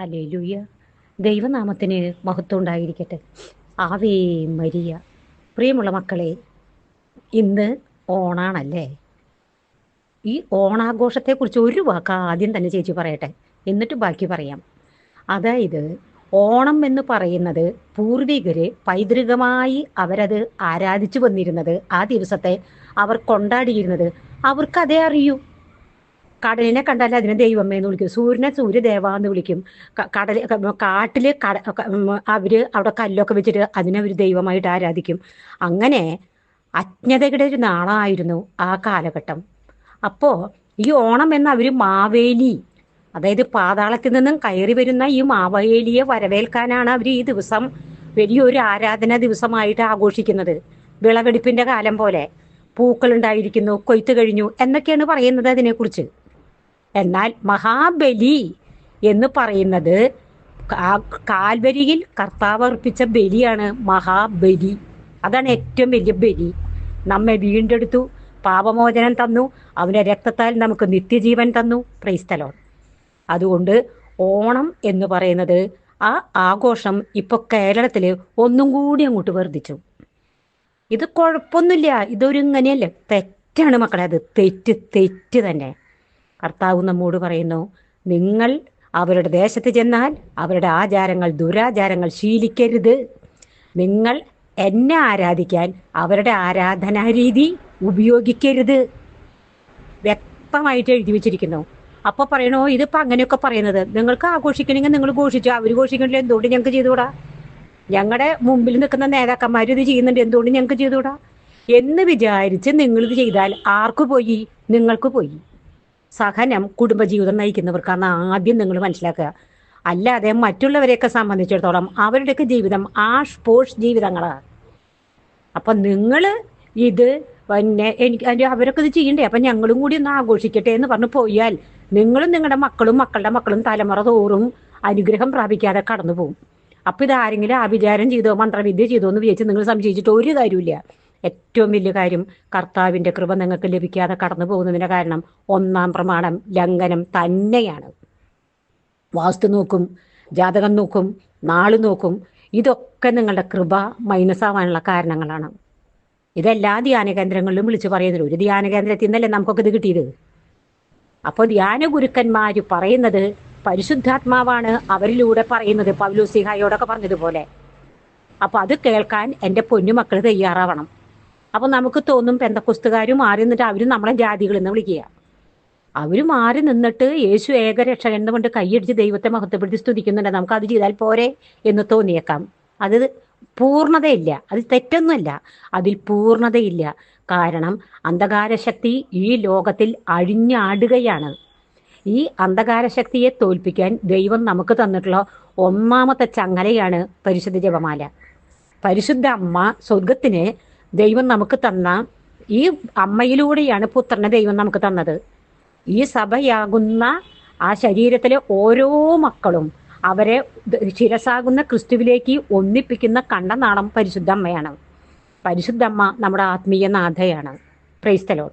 Hallelujah ദൈവനാമത്തിന് മഹത്വം ഉണ്ടായിരിക്കട്ടെ. ആവേ മരിയ. പ്രിയമുള്ള മക്കളെ ഇന്ന് ഓണാണല്ലേ? ഈ ഓണാഘോഷത്തെക്കുറിച്ച് ഒരു വാക്ക് ആദ്യം തന്നെ ചേച്ചി പറയട്ടെ. എന്നിട്ട് ബാക്കി പറയാം. അതായത് ഓണം എന്ന് പറയുന്നത് പൂർവികര് പൈതൃകമായി അവരത് ആരാധിച്ചു വന്നിരുന്നത് ആ ദിവസത്തെ അവർ കൊണ്ടാടിയിരുന്നത്. അവർക്ക് അതേ അറിയൂ. കടലിനെ കണ്ടാൽ അതിനെ ദൈവമ്മ എന്ന് വിളിക്കും. സൂര്യനെ സൂര്യദേവ എന്ന് വിളിക്കും. കടൽ കാട്ടിൽ കട അവർ അവിടെ കല്ലൊക്കെ വെച്ചിട്ട് അതിനെ ഒരു ദൈവമായിട്ട് ആരാധിക്കും. അങ്ങനെ അജ്ഞതയുടെ ഒരു നാളായിരുന്നു ആ കാലഘട്ടം. അപ്പോ ഈ ഓണം എന്ന അവർ മാവേലി അതായത് പാതാളത്തിൽ നിന്നും കയറി വരുന്ന ഈ മാവേലിയെ വരവേൽക്കാനാണ് അവർ ഈ ദിവസം വലിയൊരു ആരാധന ദിവസമായിട്ട് ആഘോഷിക്കുന്നത്. വിളവെടുപ്പിന്റെ കാലം പോലെ പൂക്കൾ ഉണ്ടായിരിക്കുന്നു കൊയ്ത്ത് കഴിഞ്ഞു എന്നൊക്കെയാണ് പറയുന്നത് അതിനെക്കുറിച്ച്. എന്നാൽ മഹാബലി എന്ന് പറയുന്നത് കാൽവരിയിൽ കർത്താവ് അർപ്പിച്ച ബലിയാണ് മഹാബലി. അതാണ് ഏറ്റവും വലിയ ബലി. നമ്മെ വീണ്ടെടുത്തു പാപമോചനം തന്നു അവന്റെ രക്തത്താൽ നമുക്ക് നിത്യജീവൻ തന്നു. പ്രൈസ്തലോൺ അതുകൊണ്ട് ഓണം എന്ന് പറയുന്നത് ആ ആഘോഷം ഇപ്പൊ കേരളത്തിൽ ഒന്നും കൂടി അങ്ങോട്ട് വർദ്ധിച്ചു. ഇത് കുഴപ്പമൊന്നുമില്ല. ഇതൊരു ഇങ്ങനെയല്ല? തെറ്റാണ് മക്കളെ അത്. തെറ്റ് തെറ്റ് തന്നെ. കർത്താവ് നമ്മോട് പറയുന്നു നിങ്ങൾ അവരുടെ ദേശത്ത് ചെന്നാൽ അവരുടെ ആചാരങ്ങൾ ദുരാചാരങ്ങൾ ശീലിക്കരുത്. നിങ്ങൾ എന്നെ ആരാധിക്കാൻ അവരുടെ ആരാധനാരീതി ഉപയോഗിക്കരുത്. വ്യക്തമായിട്ട് എഴുതി വെച്ചിരിക്കുന്നു. അപ്പൊ പറയണോ ഇതിപ്പോ അങ്ങനെയൊക്കെ പറയുന്നത്. നിങ്ങൾക്ക് ആഘോഷിക്കണമെങ്കിൽ നിങ്ങൾ ഘോഷിച്ചു. അവർ ഘോഷിക്കണില്ല എന്തുകൊണ്ട് ഞങ്ങൾക്ക് ചെയ്തുകൂടാ? ഞങ്ങളുടെ മുമ്പിൽ നിൽക്കുന്ന നേതാക്കന്മാർ ഇത് ചെയ്യുന്നുണ്ട് എന്തുകൊണ്ട് ഞങ്ങൾക്ക് ചെയ്തുകൂടാ? എന്ന് വിചാരിച്ച് നിങ്ങളിത് ചെയ്താൽ ആർക്ക് പോയി? നിങ്ങൾക്ക് പോയി. സഹനം കുടുംബജീവിതം നയിക്കുന്നവർക്കാണ് ആദ്യം നിങ്ങൾ മനസ്സിലാക്കുക. അല്ലാതെ മറ്റുള്ളവരെയൊക്കെ സംബന്ധിച്ചിടത്തോളം അവരുടെയൊക്കെ ജീവിതം ആഷ് പോഷ് ജീവിതങ്ങളാണ് അപ്പം നിങ്ങൾ ഇത് പിന്നെ എനിക്ക് അതിന്റെ അവരൊക്കെ ഇത് ചെയ്യണ്ടേ? അപ്പം ഞങ്ങളും കൂടി ഒന്ന് ആഘോഷിക്കട്ടെ എന്ന് പറഞ്ഞ് പോയാൽ നിങ്ങളും നിങ്ങളുടെ മക്കളും മക്കളുടെ മക്കളും തലമുറ തോറും അനുഗ്രഹം പ്രാപിക്കാതെ കടന്നു പോകും അപ്പം ഇതാരെങ്കിലും അഭിചാരം ചെയ്തോ മന്ത്രവിദ്യ ചെയ്തോ എന്ന് വിചാരിച്ച് നിങ്ങൾ സംശയിച്ചിട്ട് ഒരു കാര്യമില്ല ഏറ്റവും വലിയ കാര്യം കർത്താവിന്റെ കൃപ നിങ്ങൾക്ക് ലഭിക്കാതെ കടന്നു പോകുന്നതിന്റെ കാരണം ഒന്നാം പ്രമാണം ലംഘനം തന്നെയാണ്. വാസ്തു നോക്കും ജാതകം നോക്കും നാൾ നോക്കും ഇതൊക്കെ നിങ്ങളുടെ കൃപ മൈനസ് ആവാനുള്ള കാരണങ്ങളാണ്. ഇതെല്ലാ ധ്യാന കേന്ദ്രങ്ങളിലും വിളിച്ചു പറയുന്നത് ഒരു ധ്യാന കേന്ദ്രത്തിൽ നിന്നല്ലേ നമുക്കൊക്കെ ഇത് കിട്ടിയത്? അപ്പോൾ ധ്യാന ഗുരുക്കന്മാർ പറയുന്നത് പരിശുദ്ധാത്മാവാണ് അവരിലൂടെ പറയുന്നത്. പൗലോസിഹായോടൊക്കെ പറഞ്ഞതുപോലെ. അപ്പൊ അത് കേൾക്കാൻ എന്റെ പൊന്നുമക്കൾ തയ്യാറാവണം. അപ്പൊ നമുക്ക് തോന്നും പെന്തക്കുസ്തുകാരും മാറി നിന്നിട്ട് അവരും നമ്മളെ ജാതികൾ എന്ന് വിളിക്കുക. അവർ മാറി നിന്നിട്ട് യേശു ഏകരക്ഷകൻ എന്ന് കൊണ്ട് കൈയടിച്ച് ദൈവത്തെ മഹത്വപ്പെടുത്തി സ്തുതിക്കുന്നുണ്ട്. നമുക്ക് അത് ചെയ്താൽ പോരെ എന്ന് തോന്നിയേക്കാം. അത് പൂർണതയില്ല. അത് തെറ്റൊന്നുമല്ല. അതിൽ പൂർണതയില്ല. കാരണം അന്ധകാര ശക്തി ഈ ലോകത്തിൽ അഴിഞ്ഞാടുകയാണ്. ഈ അന്ധകാര ശക്തിയെ തോൽപ്പിക്കാൻ ദൈവം നമുക്ക് തന്നിട്ടുള്ള ഒന്നാമത്തെ ചങ്ങലയാണ് പരിശുദ്ധ ജപമാല. പരിശുദ്ധ അമ്മ സ്വർഗത്തിന് ദൈവം നമുക്ക് തന്ന ഈ അമ്മയിലൂടെയാണ് പുത്രനെ ദൈവം നമുക്ക് തന്നത്. ഈ സഭയാകുന്ന ആ ശരീരത്തിലെ ഓരോ മക്കളും അവരെ ശിരസാകുന്ന ക്രിസ്തുവിലേക്ക് ഒന്നിപ്പിക്കുന്ന കണ്ടനാളം പരിശുദ്ധ അമ്മയാണ് പരിശുദ്ധ അമ്മ നമ്മുടെ ആത്മീയ നാഥയാണ്. ക്രൈസ്തലോ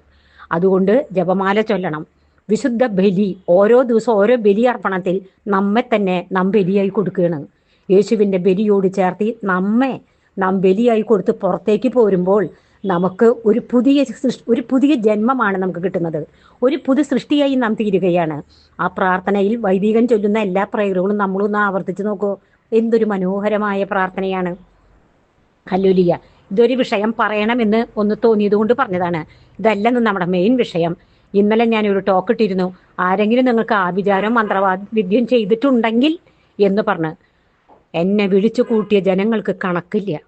അതുകൊണ്ട് ജപമാല ചൊല്ലണം. വിശുദ്ധ ബലി ഓരോ ദിവസം ഓരോ ബലി അർപ്പണത്തിൽ നമ്മെ തന്നെ നാം ബലിയായി കൊടുക്കുകയാണ്. യേശുവിന്റെ ബലിയോട് ചേർത്തി നമ്മെ നാം ബലിയായി കൊടുത്ത് പുറത്തേക്ക് പോരുമ്പോൾ നമുക്ക് ഒരു പുതിയ ഒരു പുതിയ ജന്മമാണ് നമുക്ക് കിട്ടുന്നത്. ഒരു പുതു സൃഷ്ടിയായി നാം തീരുകയാണ്. ആ പ്രാർത്ഥനയിൽ വൈദികൻ ചൊല്ലുന്ന എല്ലാ പ്രയറുകളും നമ്മളൊന്ന് ആവർത്തിച്ച് നോക്കൂ. എന്തൊരു മനോഹരമായ പ്രാർത്ഥനയാണ്. ഹല്ലുലിയ ഇതൊരു വിഷയം പറയണമെന്ന് ഒന്ന് തോന്നിയത് കൊണ്ട് പറഞ്ഞതാണ്. ഇതല്ലെന്ന് നമ്മുടെ മെയിൻ വിഷയം. ഇന്നലെ ഞാൻ ഒരു ടോക്ക് ഇട്ടിരുന്നു. ആരെങ്കിലും നിങ്ങൾക്ക് ആഭിചാരം മന്ത്രവാദ്യം ചെയ്തിട്ടുണ്ടെങ്കിൽ എന്ന് പറഞ്ഞ്. എന്നെ വിളിച്ചു കൂട്ടിയ ജനങ്ങൾക്ക് കണക്കില്ല.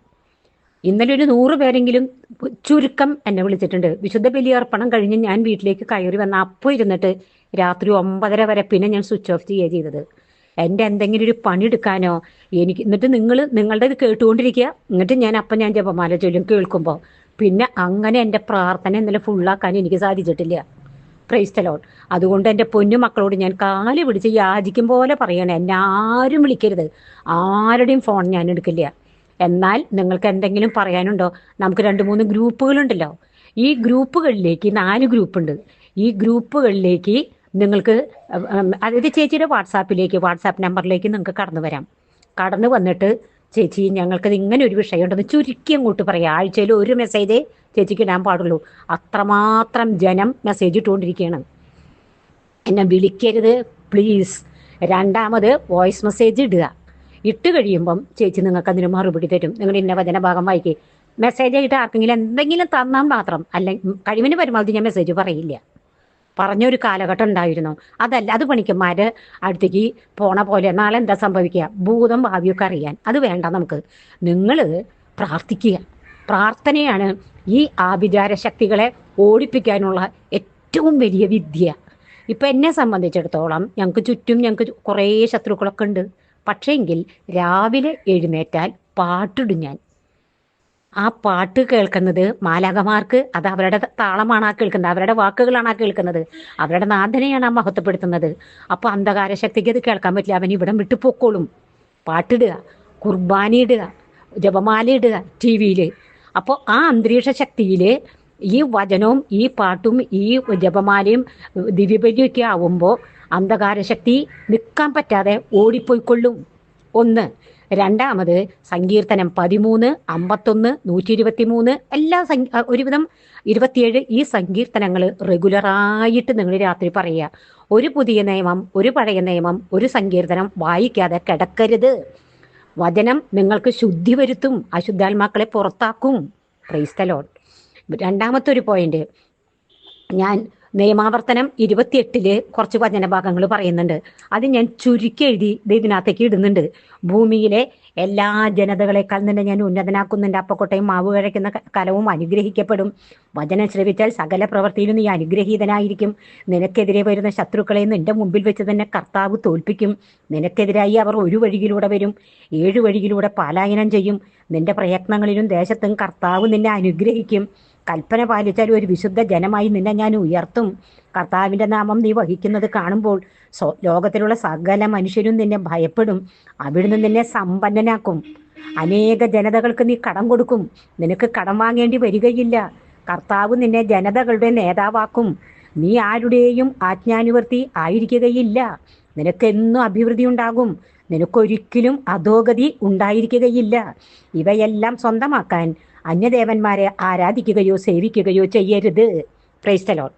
ഇന്നലെ ഒരു നൂറ് പേരെങ്കിലും ചുരുക്കം എന്നെ വിളിച്ചിട്ടുണ്ട്. വിശുദ്ധ ബലിയർപ്പണം കഴിഞ്ഞ് ഞാൻ വീട്ടിലേക്ക് കയറി വന്ന അപ്പോൾ ഇരുന്നിട്ട് രാത്രി ഒമ്പതര വരെ പിന്നെ ഞാൻ സ്വിച്ച് ഓഫ് ചെയ്യുക ചെയ്തത്. എന്റെ എന്തെങ്കിലും ഒരു പണി എടുക്കാനോ എനിക്ക് എന്നിട്ട് നിങ്ങൾ നിങ്ങളുടെ ഇത് കേട്ടുകൊണ്ടിരിക്കുക. എന്നിട്ട് ഞാൻ അപ്പം ഞാൻ ജപമാല ചൊല്ലും കേൾക്കുമ്പോൾ. പിന്നെ അങ്ങനെ എന്റെ പ്രാർത്ഥന ഇന്നലെ ഫുള്ളാക്കാൻ എനിക്ക് സാധിച്ചിട്ടില്ല. പ്രൈസ്തലോൺ അതുകൊണ്ട് എന്റെ പൊന്നു മക്കളോട് ഞാൻ കാൽ പിടിച്ച് യാചിക്കും പോലെ പറയണേ. എന്നെ ആരും വിളിക്കരുത്. ആരുടെയും ഫോൺ ഞാൻ എടുക്കില്ല. എന്നാൽ നിങ്ങൾക്ക് എന്തെങ്കിലും പറയാനുണ്ടോ? നമുക്ക് രണ്ട് മൂന്ന് ഗ്രൂപ്പുകളുണ്ടല്ലോ. ഈ ഗ്രൂപ്പുകളിലേക്ക് നാല് ഗ്രൂപ്പുണ്ട്. ഈ ഗ്രൂപ്പുകളിലേക്ക് നിങ്ങൾക്ക് അതായത് ചേച്ചിയുടെ വാട്സാപ്പിലേക്ക് വാട്സാപ്പ് നമ്പറിലേക്ക് നിങ്ങൾക്ക് കടന്നു വരാം. കടന്നു വന്നിട്ട് ചേച്ചി ഞങ്ങൾക്ക് ഇങ്ങനെ ഒരു വിഷയം ഉണ്ടെന്ന് ചുരുക്കി അങ്ങോട്ട് പറയാം. ആഴ്ചയിൽ ഒരു മെസ്സേജേ ചേച്ചിക്ക് ഇടാൻ പാടുള്ളൂ. അത്രമാത്രം ജനം മെസ്സേജ് ഇട്ടുകൊണ്ടിരിക്കുകയാണ്. എന്നെ വിളിക്കരുത് പ്ലീസ്. രണ്ടാമത് വോയിസ് മെസ്സേജ് ഇടുക. ഇട്ട് കഴിയുമ്പം ചേച്ചി നിങ്ങൾക്ക് അതിന് മറുപടി തരും. നിങ്ങൾ ഇന്ന വചന ഭാഗം വായിക്കേ. മെസ്സേജ് ആയിട്ട് ആർക്കെങ്കിലും എന്തെങ്കിലും തന്നാൽ മാത്രം അല്ലെങ്കിൽ കഴിവിന് പരമാവധി ഞാൻ മെസ്സേജ് പറയില്ല. പറഞ്ഞൊരു കാലഘട്ടം ഉണ്ടായിരുന്നു. അതല്ല അത് പണിക്കന്മാർ അടുത്തേക്ക് പോണ പോലെ നാളെ എന്താ സംഭവിക്കുക? ഭൂതം ഭാവിയൊക്കെ അറിയാൻ. അത് വേണ്ട നമുക്ക്. നിങ്ങൾ പ്രാർത്ഥിക്കുക. പ്രാർത്ഥനയാണ് ഈ ആഭിചാര ശക്തികളെ ഓടിപ്പിക്കാനുള്ള ഏറ്റവും വലിയ വിദ്യ. ഇപ്പം എന്നെ സംബന്ധിച്ചിടത്തോളം ഞങ്ങൾക്ക് ചുറ്റും ഞങ്ങൾക്ക് കുറേ ശത്രുക്കളൊക്കെ ഉണ്ട്. പക്ഷേങ്കിൽ രാവിലെ എഴുന്നേറ്റാൽ പാട്ടിടും ഞാൻ. ആ പാട്ട് കേൾക്കുന്നത് മാലാകമാർക്ക് അത് അവരുടെ താളമാണ് ആ കേൾക്കുന്നത് അവരുടെ വാക്കുകളാണ് ആ കേൾക്കുന്നത് അവരുടെ നാഥനെയാണ് ആ മഹത്വപ്പെടുത്തുന്നത്. അപ്പൊ അന്ധകാര ശക്തിക്ക് അത് കേൾക്കാൻ പറ്റില്ല. അവൻ ഇവിടം വിട്ടു പൊക്കോളും. പാട്ടിടുക കുർബാന ഇടുക ജപമാല ഇടുക ടി വിയിൽ അപ്പോൾ ആ അന്തരീക്ഷ ശക്തിയിൽ ഈ വചനവും ഈ പാട്ടും ഈ ജപമാലയും ദിവ്യബലിയൊക്കെ ആവുമ്പോൾ അന്ധകാരശക്തി നിൽക്കാൻ പറ്റാതെ ഓടിപ്പോയിക്കൊള്ളും. ഒന്ന്. രണ്ടാമത് സങ്കീർത്തനം പതിമൂന്ന് അമ്പത്തൊന്ന് നൂറ്റി ഇരുപത്തി മൂന്ന് എല്ലാ ഒരുവിധം ഇരുപത്തിയേഴ് ഈ സങ്കീർത്തനങ്ങൾ റെഗുലറായിട്ട് നിങ്ങൾ രാത്രി പറയുക. ഒരു പുതിയ നിയമം ഒരു പഴയ നിയമം ഒരു സങ്കീർത്തനം വായിക്കാതെ കിടക്കരുത്. വചനം നിങ്ങൾക്ക് ശുദ്ധി വരുത്തും അശുദ്ധാത്മാക്കളെ പുറത്താക്കും. ക്രൈസ്തലോൺ രണ്ടാമത്തെ ഒരു പോയിന്റ് ഞാൻ നിയമാവർത്തനം ഇരുപത്തിയെട്ടിൽ കുറച്ച് വചനഭാഗങ്ങൾ പറയുന്നുണ്ട്. അത് ഞാൻ ചുരുക്കി എഴുതി ഇതിനകത്തേക്ക് ഇടുന്നുണ്ട്. ഭൂമിയിലെ എല്ലാ ജനതകളെക്കാൾ നിന്നെ ഞാൻ ഉന്നതനാക്കുന്നുണ്ട് അപ്പക്കോട്ടയും മാവ് കഴിക്കുന്ന കലവും അനുഗ്രഹിക്കപ്പെടും. വചനം ശ്രവിച്ചാൽ സകല പ്രവൃത്തിയിലും നീ അനുഗ്രഹീതനായിരിക്കും. നിനക്കെതിരെ വരുന്ന ശത്രുക്കളെ നിന്റെ മുമ്പിൽ വെച്ച് തന്നെ കർത്താവ് തോൽപ്പിക്കും. നിനക്കെതിരായി അവർ ഒരു വഴിയിലൂടെ വരും. ഏഴു വഴിയിലൂടെ പാലായനം ചെയ്യും. നിന്റെ പ്രയത്നങ്ങളിലും ദേശത്തും കർത്താവ് നിന്നെ അനുഗ്രഹിക്കും. കൽപ്പന പാലിച്ചാൽ ഒരു വിശുദ്ധ ജനമായി നിന്നെ ഞാൻ ഉയർത്തും. കർത്താവിന്റെ നാമം നീ വഹിക്കുന്നത് കാണുമ്പോൾ ലോകത്തിലുള്ള സകല മനുഷ്യരും നിന്നെ ഭയപ്പെടും. അവിടുന്ന് നിന്നെ സമ്പന്നനാക്കും. അനേക ജനതകൾക്ക് നീ കടം കൊടുക്കും. നിനക്ക് കടം വാങ്ങേണ്ടി വരികയില്ല. കർത്താവ് നിന്നെ ജനതകളുടെ നേതാവാക്കും. നീ ആരുടെയും ആജ്ഞാനുവർത്തി ആയിരിക്കുകയില്ല. നിനക്കെന്നും അഭിവൃദ്ധി ഉണ്ടാകും. നിനക്കൊരിക്കലും അധോഗതി ഉണ്ടായിരിക്കുകയില്ല. ഇവയെല്ലാം സ്വന്തമാക്കാൻ അന്യദേവന്മാരെ ആരാധിക്കുകയോ സേവിക്കുകയോ ചെയ്യരുത്. ക്രൈസ്തലോൺ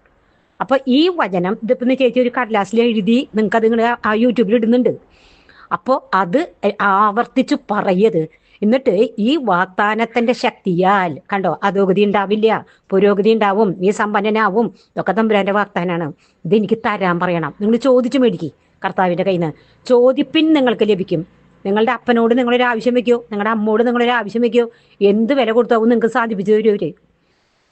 അപ്പൊ ഈ വചനം ഇതിപ്പോ ചേച്ചി ഒരു കടലാസിൽ എഴുതി നിങ്ങൾക്ക് അത് നിങ്ങൾ ആ യൂട്യൂബിൽ ഇടുന്നുണ്ട്. അപ്പോൾ അത് ആവർത്തിച്ചു പറയത് എന്നിട്ട് ഈ വാഗ്ദാനത്തിന്റെ ശക്തിയാൽ കണ്ടോ അധോഗതി ഉണ്ടാവില്ല പുരോഗതി ഉണ്ടാവും നീ സമ്പന്നനാവും ഇതൊക്കെ തമ്പുരാന്റെ വാഗ്ദാനാണ്. ഇതെനിക്ക് തരാൻ പറയണം. നിങ്ങൾ ചോദിച്ചു മേടിക്കി കർത്താവിന്റെ കയ്യിൽ നിന്ന് ചോദിപ്പിൻ നിങ്ങൾക്ക് ലഭിക്കും. നിങ്ങളുടെ അപ്പനോട് നിങ്ങളൊരു ആവശ്യം വെക്കോ നിങ്ങളുടെ അമ്മോട് നിങ്ങളൊരു ആവശ്യം വെക്കോ. എന്ത് വില കൊടുത്താവും നിങ്ങൾക്ക് സാധിപ്പിച്ചു തരുവര്?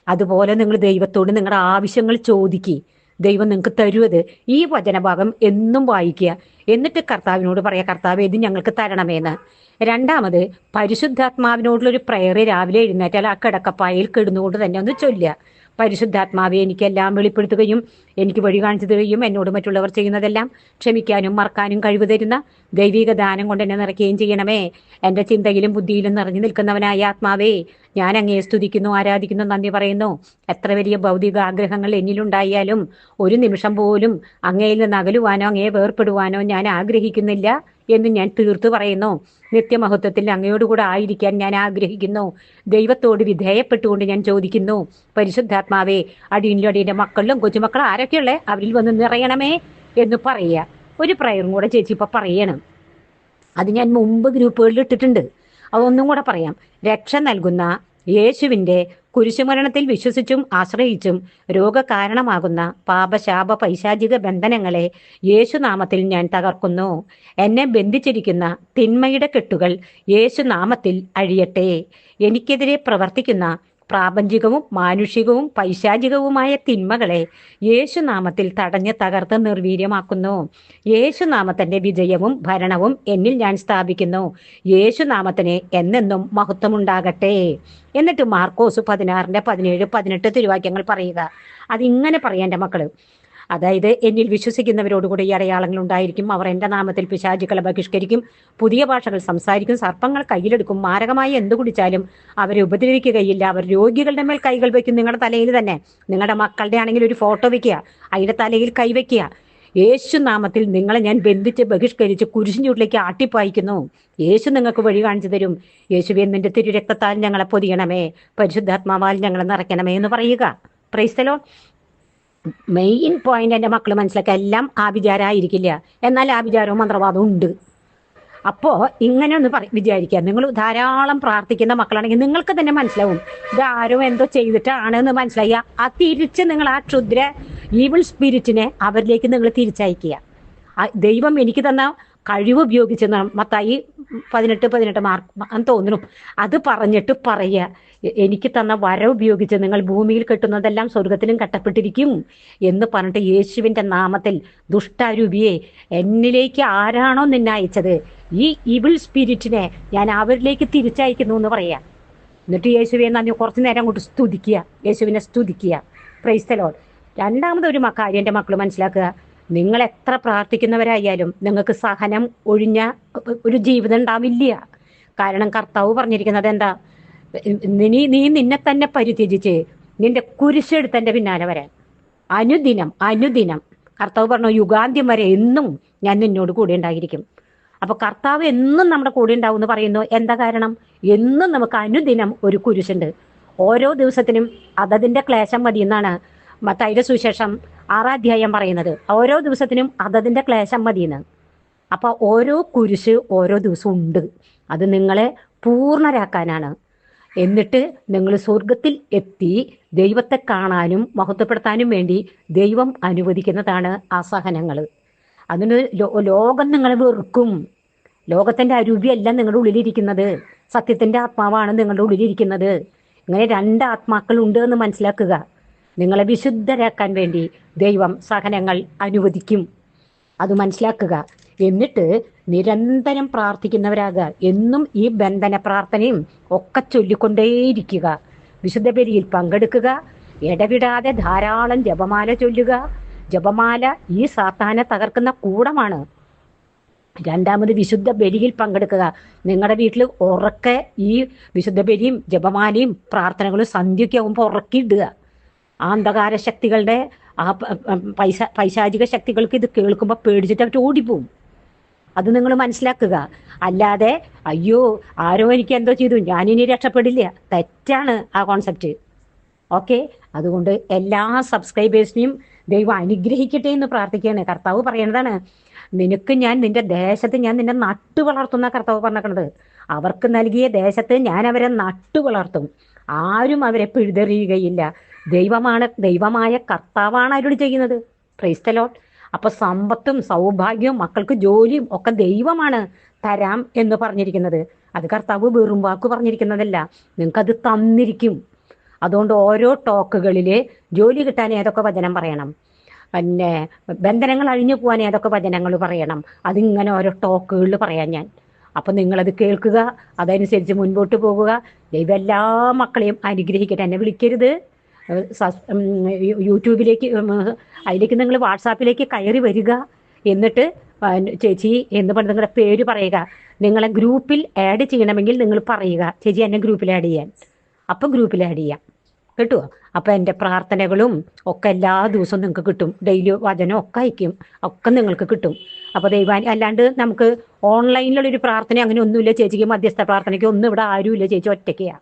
അതുപോലെ നിങ്ങൾ ദൈവത്തോട് നിങ്ങളുടെ ആവശ്യങ്ങൾ ചോദിക്കുക ദൈവം നിങ്ങൾക്ക് തരുവത് ഈ വചനഭാഗം എന്നും വായിക്കുക. എന്നിട്ട് കർത്താവിനോട് പറയാ കർത്താവ് ഇത് ഞങ്ങൾക്ക് തരണമേന്ന്. രണ്ടാമത് പരിശുദ്ധാത്മാവിനോടുള്ളൊരു പ്രയർ രാവിലെ എഴുന്നേറ്റാൽ ആ കിടക്കപ്പായയിൽ കിടന്നുകൊണ്ട് തന്നെ ഒന്ന് ചൊല്ലുക. പരിശുദ്ധാത്മാവെ എനിക്കെല്ലാം വെളിപ്പെടുത്തുകയും എനിക്ക് വഴി കാണിച്ചു തരികയും എന്നോട് മറ്റുള്ളവർ ചെയ്യുന്നതെല്ലാം ക്ഷമിക്കാനും മറക്കാനും കഴിവ് തരുന്ന ദൈവിക ദാനം കൊണ്ട് എന്നെ നിറയ്ക്കുകയും ചെയ്യണമേ. എന്റെ ചിന്തയിലും ബുദ്ധിയിലും നിറഞ്ഞു നിൽക്കുന്നവനായ ആത്മാവേ ഞാൻ അങ്ങയെ സ്തുതിക്കുന്നു ആരാധിക്കുന്നു നന്ദി പറയുന്നു. എത്ര വലിയ ഭൗതിക ആഗ്രഹങ്ങൾ എന്നിലുണ്ടായാലും ഒരു നിമിഷം പോലും അങ്ങയിൽ നിന്ന് അകലുവാനോ അങ്ങയെ വേർപ്പെടുവാനോ ഞാൻ ആഗ്രഹിക്കുന്നില്ല എന്ന് ഞാൻ തീർത്തു പറയുന്നു. നിത്യമഹത്വത്തിൽ അങ്ങയോടുകൂടെ ആയിരിക്കാൻ ഞാൻ ആഗ്രഹിക്കുന്നു. ദൈവത്തോട് വിധേയപ്പെട്ടുകൊണ്ട് ഞാൻ ചോദിക്കുന്നു പരിശുദ്ധാത്മാവേ അടിയിലും അടിയുടെ മക്കളിലും കൊച്ചുമക്കളും ആരൊക്കെയുള്ളേ? അവരിൽ വന്ന് നിറയണമേ? എന്ന് പറയുക. ഒരു പ്രയറും കൂടെ ചേച്ചി ഇപ്പൊ പറയണം. അത് ഞാൻ മുമ്പ് ഗ്രൂപ്പുകളിൽ ഇട്ടിട്ടുണ്ട്. അതൊന്നും കൂടെ പറയാം. രക്ഷ നൽകുന്ന യേശുവിന്റെ കുരിശുമരണത്തിൽ വിശ്വസിച്ചും ആശ്രയിച്ചും രോഗകാരണമാകുന്ന പാപശാപ പൈശാചിക ബന്ധനങ്ങളെ യേശുനാമത്തിൽ ഞാൻ തകർക്കുന്നു. എന്നെ ബന്ധിച്ചിരിക്കുന്ന തിന്മയുടെ കെട്ടുകൾ യേശുനാമത്തിൽ അഴിയട്ടെ. എനിക്കെതിരെ പ്രവർത്തിക്കുന്ന പ്രാപഞ്ചികവും മാനുഷികവും പൈശാചികവുമായ തിന്മകളെ യേശുനാമത്തിൽ തടഞ്ഞ് തകർത്ത് നിർവീര്യമാക്കുന്നു. യേശുനാമത്തിന്റെ വിജയവും ഭരണവും എന്നിൽ ഞാൻ സ്ഥാപിക്കുന്നു. യേശുനാമത്തിന് എന്നെന്നും മഹത്വമുണ്ടാകട്ടെ. എന്നിട്ട് മാർക്കോസ് പതിനാറിന്റെ പതിനേഴ് പതിനെട്ട് തിരുവാക്യങ്ങൾ പറയുക. അതിങ്ങനെ പറയാന്റെ മക്കൾ. അതായത് എന്നിൽ വിശ്വസിക്കുന്നവരോടുകൂടി ഈ അടയാളങ്ങൾ ഉണ്ടായിരിക്കും. അവർ എന്റെ നാമത്തിൽ പിശാചുക്കളെ ബഹിഷ്കരിക്കും. പുതിയ ഭാഷകൾ സംസാരിക്കും. സർപ്പങ്ങൾ കയ്യിലെടുക്കും. മാരകമായി എന്ത് കുടിച്ചാലും അവരെ ഉപദ്രവിക്കുകയില്ല. അവർ രോഗികളുടെ മേൽ കൈകൾ വെക്കും നിങ്ങളുടെ തലയിൽ തന്നെ. നിങ്ങളുടെ മക്കളുടെ ആണെങ്കിൽ ഒരു ഫോട്ടോ വെക്കുക അതിന്റെ തലയിൽ കൈവയ്ക്കുക യേശു നാമത്തിൽ നിങ്ങളെ ഞാൻ ബന്ധിച്ച് ബഹിഷ്കരിച്ച് കുരിശിഞ്ചൂട്ടിലേക്ക് ആട്ടിപ്പായിക്കുന്നു. യേശു നിങ്ങൾക്ക് വഴി കാണിച്ചു തരും. യേശുവെ നിന്റെ തിരുരക്തത്താൽ ഞങ്ങളെ പൊതിയണമേ. പരിശുദ്ധാത്മാവാൽ ഞങ്ങളെ നിറയ്ക്കണമേ എന്ന് പറയുക. പ്രൈസ്തലോ മെയിൻ പോയിന്റ് എന്റെ മക്കൾ മനസ്സിലാക്കുക എല്ലാം ആഭിചാരമായിരിക്കില്ല എന്നാൽ ആഭിചാരവും മന്ത്രവാദവും ഉണ്ട്. അപ്പോൾ ഇങ്ങനെ ഒന്ന് പറ വിചാരിക്കുക. നിങ്ങൾ ധാരാളം പ്രാർത്ഥിക്കുന്ന മക്കളാണെങ്കിൽ നിങ്ങൾക്ക് തന്നെ മനസ്സിലാവും. ആരും എന്തോ ചെയ്തിട്ടാണ് എന്ന് മനസ്സിലായി. ആ തിരിച്ച് നിങ്ങൾ ആ ക്ഷുദ്ര ഈവിൾ സ്പിരിറ്റിനെ അവരിലേക്ക് നിങ്ങൾ തിരിച്ചയക്കുക. ദൈവം എനിക്ക് തന്ന കഴിവ് ഉപയോഗിച്ച് മത്തായി പതിനെട്ട് പതിനെട്ട് മാർക്ക് തോന്നുന്നു. അത് പറഞ്ഞിട്ട് പറയുക. എനിക്ക് തന്ന വര ഉപയോഗിച്ച് നിങ്ങൾ ഭൂമിയിൽ കെട്ടുന്നതെല്ലാം സ്വർഗത്തിലും കെട്ടപ്പെട്ടിരിക്കും എന്ന് പറഞ്ഞിട്ട് യേശുവിന്റെ നാമത്തിൽ ദുഷ്ടാരൂപിയെ എന്നിലേക്ക് ആരാണോ നിന്നെ അയച്ചത്? ഈ ഇവിൾ സ്പിരിറ്റിനെ ഞാൻ അവരിലേക്ക് തിരിച്ചയക്കുന്നു എന്ന് പറയാം എന്നിട്ട് യേശുവിനെ നന്ദി കുറച്ച് നേരം അങ്ങോട്ട് സ്തുതിക്കുക. യേശുവിനെ സ്തുതിക്കുക. പ്രൈസ്തലോൺ രണ്ടാമത് ഒരു കാര്യം എന്റെ മക്കൾ മനസ്സിലാക്കുക. നിങ്ങൾ എത്ര പ്രാർത്ഥിക്കുന്നവരായാലും നിങ്ങൾക്ക് സഹനം ഒഴിഞ്ഞ ഒരു ജീവിതം ഉണ്ടാവില്ല. കാരണം കർത്താവ് പറഞ്ഞിരിക്കുന്നത് എന്താ? നീ നീ നിന്നെ തന്നെ പരിത്യജിച്ച് നിന്റെ കുരിശെടുത്ത് പിന്നാലെ വരാൻ. അനുദിനം അനുദിനം. കർത്താവ് പറഞ്ഞു യുഗാന്ത്യം വരെ എന്നും ഞാൻ നിന്നോട് കൂടെ ഉണ്ടായിരിക്കും. അപ്പൊ കർത്താവ് എന്നും നമ്മുടെ കൂടെ ഉണ്ടാവും എന്ന് പറയുന്നു. എന്താ കാരണം? എന്നും നമുക്ക് അനുദിനം ഒരു കുരിശുണ്ട്. ഓരോ ദിവസത്തിനും അതതിന്റെ ക്ലേശം മതി എന്നാണ് മത്തായിയുടെ സുശേഷം ആറാധ്യായം പറയുന്നത് ഓരോ ദിവസത്തിനും അതതിന്റെ ക്ലേശം മതിയെന്ന്. അപ്പൊ ഓരോ കുരിശ് ഓരോ ദിവസവും ഉണ്ട്. അത് നിങ്ങളെ പൂർണരാക്കാനാണ്. എന്നിട്ട് നിങ്ങൾ സ്വർഗത്തിൽ എത്തി ദൈവത്തെ കാണാനും മഹത്വപ്പെടുത്താനും വേണ്ടി ദൈവം അനുവദിക്കുന്നതാണ് ആ സഹനങ്ങൾ. അതിന് ലോകം നിങ്ങളെ വെറുക്കും. ലോകത്തിന്റെ അരൂപിയല്ല നിങ്ങളുടെ ഉള്ളിലിരിക്കുന്നത്. സത്യത്തിന്റെ ആത്മാവാണ് നിങ്ങളുടെ ഉള്ളിലിരിക്കുന്നത്. ഇങ്ങനെ രണ്ട് ആത്മാക്കൾ ഉണ്ട് എന്ന് മനസ്സിലാക്കുക. നിങ്ങളെ വിശുദ്ധരാക്കാൻ വേണ്ടി ദൈവം സഹനങ്ങൾ അനുവദിക്കും. അത് മനസ്സിലാക്കുക. എന്നിട്ട് നിരന്തരം പ്രാർത്ഥിക്കുന്നവരാകുക. എന്നും ഈ ബന്ധന പ്രാർത്ഥനയും ഒക്കെ ചൊല്ലിക്കൊണ്ടേയിരിക്കുക. വിശുദ്ധ ബലിയിൽ പങ്കെടുക്കുക. ഇടവിടാതെ ധാരാളം ജപമാല ചൊല്ലുക. ജപമാല ഈ സാത്താനെ തകർക്കുന്ന കൂടമാണ്. രണ്ടാമത് വിശുദ്ധ ബലിയിൽ പങ്കെടുക്കുക. നിങ്ങളുടെ വീട്ടിൽ ഉറക്കെ ഈ വിശുദ്ധ ബലിയും ജപമാലയും പ്രാർത്ഥനകളും സന്ധ്യയ്ക്ക് ആകുമ്പോൾ ഉറക്കിയിടുക. ആ അന്ധകാര ശക്തികളുടെ ആ പൈസ പൈശാചിക ശക്തികൾക്ക് ഇത് കേൾക്കുമ്പോൾ പേടിച്ചിട്ട് അവർ ഓടിപ്പോവും. അത് നിങ്ങൾ മനസ്സിലാക്കുക. അല്ലാതെ അയ്യോ ആരോ എനിക്ക് എന്തോ ചെയ്തു ഞാനിനി രക്ഷപ്പെടില്ല. തെറ്റാണ് ആ കോൺസെപ്റ്റ് ഓക്കെ അതുകൊണ്ട് എല്ലാ സബ്സ്ക്രൈബേഴ്സിനെയും ദൈവം അനുഗ്രഹിക്കട്ടെ എന്ന് പ്രാർത്ഥിക്കുകയാണ്. കർത്താവ് പറയണതാണ് നിനക്ക് ഞാൻ നിന്റെ ദേശത്ത് ഞാൻ നിന്നെ നട്ടു വളർത്തുന്ന കർത്താവ് പറഞ്ഞേക്കണത് അവർക്ക് നൽകിയ ദേശത്ത് ഞാൻ അവരെ നട്ടു വളർത്തും. ആരും അവരെ പിഴുതെറിയുകയില്ല. ദൈവമാണ് ദൈവമായ കർത്താവാണ് അരുളി ചെയ്യുന്നത്. ക്രൈസ്തലോട്ട് അപ്പൊ സമ്പത്തും സൗഭാഗ്യവും മക്കൾക്ക് ജോലിയും ഒക്കെ ദൈവമാണ് തരാം എന്ന് പറഞ്ഞിരിക്കുന്നത്. അത് കർത്താവ് വെറും വാക്ക് പറഞ്ഞിരിക്കുന്നതല്ല. നിങ്ങൾക്കത് തന്നിരിക്കും. അതുകൊണ്ട് ഓരോ ടോക്കുകളിൽ ജോലി കിട്ടാൻ ഏതൊക്കെ വചനം പറയണം? പിന്നെ ബന്ധനങ്ങൾ അഴിഞ്ഞു പോകാൻ ഏതൊക്കെ വചനങ്ങൾ പറയണം? അതിങ്ങനെ ഓരോ ടോക്കുകളിൽ പറയാം ഞാൻ. അപ്പൊ നിങ്ങളത് കേൾക്കുക അതനുസരിച്ച് മുൻപോട്ട് പോകുക. ദൈവം എല്ലാ മക്കളെയും അനുഗ്രഹിക്കട്ടെ. എന്നെ വിളിക്കരുത്. യൂട്യൂബിലേക്ക് അതിലേക്ക് നിങ്ങൾ വാട്സാപ്പിലേക്ക് കയറി വരിക. എന്നിട്ട് ചേച്ചി എന്ന് പറഞ്ഞ് നിങ്ങളുടെ പേര് പറയുക. നിങ്ങളെ ഗ്രൂപ്പിൽ ആഡ് ചെയ്യണമെങ്കിൽ നിങ്ങൾ പറയുക. ചേച്ചി എന്നെ ഗ്രൂപ്പിൽ ആഡ് ചെയ്യാൻ. അപ്പം ഗ്രൂപ്പിൽ ആഡ് ചെയ്യാം. കേട്ടോ? അപ്പം എന്റെ പ്രാർത്ഥനകളും ഒക്കെ എല്ലാ ദിവസവും നിങ്ങൾക്ക് കിട്ടും. ഡെയിലി വചനം ഒക്കെ അയക്കും. ഒക്കെ നിങ്ങൾക്ക് കിട്ടും. അപ്പോൾ ദൈവാൻ അല്ലാണ്ട് നമുക്ക് ഓൺലൈനിലുള്ളൊരു പ്രാർത്ഥന അങ്ങനെ ഒന്നുമില്ല. ചേച്ചിക്ക് മധ്യസ്ഥ പ്രാർത്ഥനയ്ക്ക് ഒന്നും ഇവിടെ ആരുമില്ല. ചേച്ചി ഒറ്റയ്ക്കാണ്